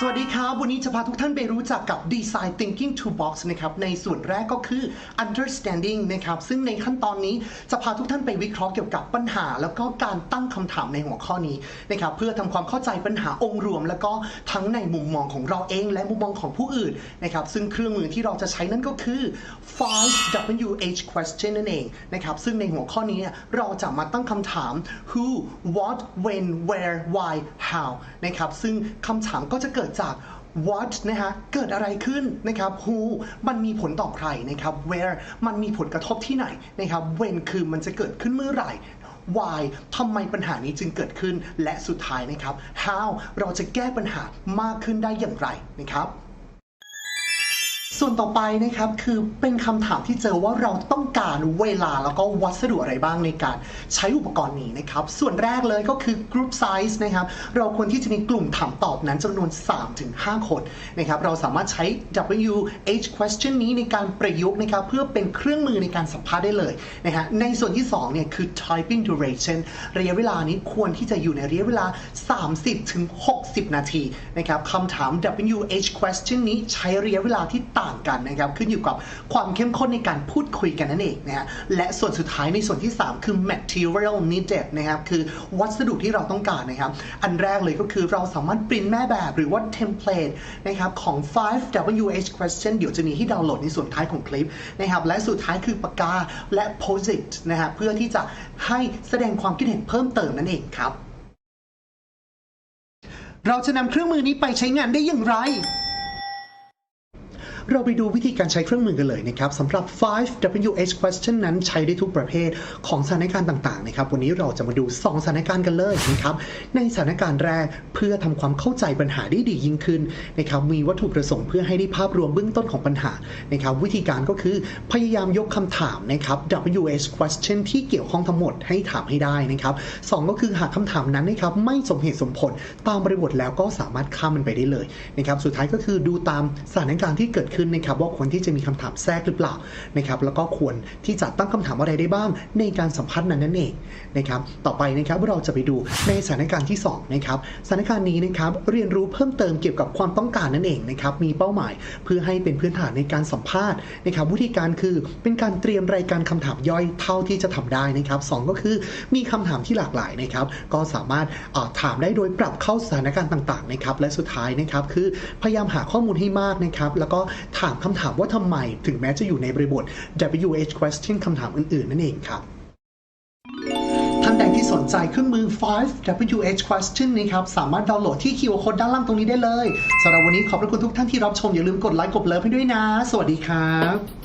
สวัสดีครับ วันนี้จะพาทุกท่านไปรู้จักกับ Design Thinking Toolbox นะครับ ในส่วนแรกก็คือ Understanding นะครับ ซึ่งในขั้นตอนนี้จะพาทุกท่านไปวิเคราะห์เกี่ยวกับปัญหา แล้วก็การตั้งคำถามในหัวข้อนี้นะครับ เพื่อทำความเข้าใจปัญหาองค์รวม แล้วก็ทั้งในมุมมองของเราเองและมุมมองของผู้อื่นนะครับ ซึ่งเครื่องมือที่เราจะใช้นั่นก็คือ 5WH question นั่นเองนะครับ ซึ่งในหัวข้อนี้เนี่ยเราจะมาตั้งคำถาม who what when where why how นะครับ ซึ่งคำถามก็จะเกิดจาก what นะฮะ เกิดอะไรขึ้นนะครับ who มันมีผลต่อใครนะครับ where มันมีผลกระทบที่ไหนนะครับ when คือมันจะเกิดขึ้นเมื่อไหร่ why ทำไมปัญหานี้จึงเกิดขึ้น และสุดท้ายนะครับ how เราจะแก้ปัญหามากขึ้นได้อย่างไรนะครับ ส่วนต่อไปนะครับคือเป็นคำถามที่เจอว่าเราต้องการเวลาแล้วก็วัสดุอะไรบ้างในการใช้อุปกรณ์นี้นะครับส่วนแรกเลยก็คือ group size นะครับเราควรที่จะมีกลุ่มถามตอบนั้นจำนวน 3-5 คนนะครับเราสามารถใช้ WH question นี้ในการประยุกต์นะครับเพื่อเป็นเครื่องมือในการสัมภาษณ์ได้เลยนะฮะในส่วนที่2เนี่ยคือ typing duration ระยะเวลานี้ควรที่จะอยู่ในระยะเวลา 30-60 นาทีนะครับคำถาม WH question นี้ใช้ระยะเวลาที่ต่างกันนะครับขึ้นอยู่กับความเข้มข้นในการพูดคุยกันนั่นเองนะฮะและส่วนสุดท้ายในส่วนที่ 3 คือ material needed นะครับคือวัสดุที่เราต้องการนะครับ อันแรกเลยก็คือเราสามารถปริ้นแม่แบบหรือว่า template นะครับของ 5WH question เดี๋ยวจะมีให้ดาวน์โหลดในส่วนท้ายของคลิปนะครับและสุดท้ายคือปากกาและ post-it นะฮะเพื่อที่จะให้แสดงความคิดเห็นเพิ่มเติมนั่นเองครับ เราจะนำเครื่องมือนี้ไปใช้งานได้อย่างไร เราไปดูวิธีการใช้เครื่องมือกันเลยนะครับสำหรับ 5WH question นั้นใช้ได้ทุกประเภทของสถานการณ์ต่างๆนะครับวันนี้เราจะมาดู 2 สถานการณ์กันเลยนะครับในสถานการณ์แรกเพื่อทำความเข้าใจปัญหาได้ดียิ่งขึ้นนะครับมีวัตถุประสงค์เพื่อให้ได้ภาพรวมเบื้องต้นของปัญหานะครับวิธีการก็คือพยายามยกคำถามนะครับ WH question ที่เกี่ยวข้องทั้งหมดให้ถามให้ได้นะครับสองก็คือหากคำถามนั้นนะครับไม่สมเหตุสมผลตามบริบทแล้วก็สามารถข้ามมันไปได้เลยนะครับสุดท้ายก็คือดูตามสถานการณ์ที่เกิดขึ้นนะครับว่าควรที่จะมีคำถามแทรกหรือเปล่านะครับแล้วก็ควรที่จะตั้งคำถามอะไรได้บ้างในการสัมภาษณ์นั้นนั่นเองนะครับต่อไปนะครับเราจะไปดูในสถานการณ์ที่สองนะครับสถานการณ์นี้นะครับเรียนรู้เพิ่มเติมเกี่ยวกับความต้องการนั่นเองนะครับมีเป้าหมายเพื่อให้เป็นพื้นฐานในการสัมภาษณ์นะครับวิธีการคือเป็นการเตรียมรายการคำถามย่อยเท่าที่จะทำได้นะครับสองก็คือมีคำถามที่หลากหลายนะครับก็สามารถถามได้โดยปรับเข้าสถานการณ์ต่างๆนะครับและสุดท้ายนะครับคือพยายามหาข้อมูลให้มากนะครับแล้วก็ถามคำถามว่าทำไมถึงแม้จะอยู่ในบริบท WH question คำถามอื่น ๆ นั่นเองครับท่านใดที่สนใจเครื่องมือ 5WH question นะครับ สามารถดาวน์โหลดที่คิวโค้ดด้านล่างตรงนี้ได้เลยสำหรับวันนี้ขอบพระคุณทุกท่านที่รับชม อย่าลืมกดไลค์กดเลิฟให้ด้วยนะ สวัสดีครับ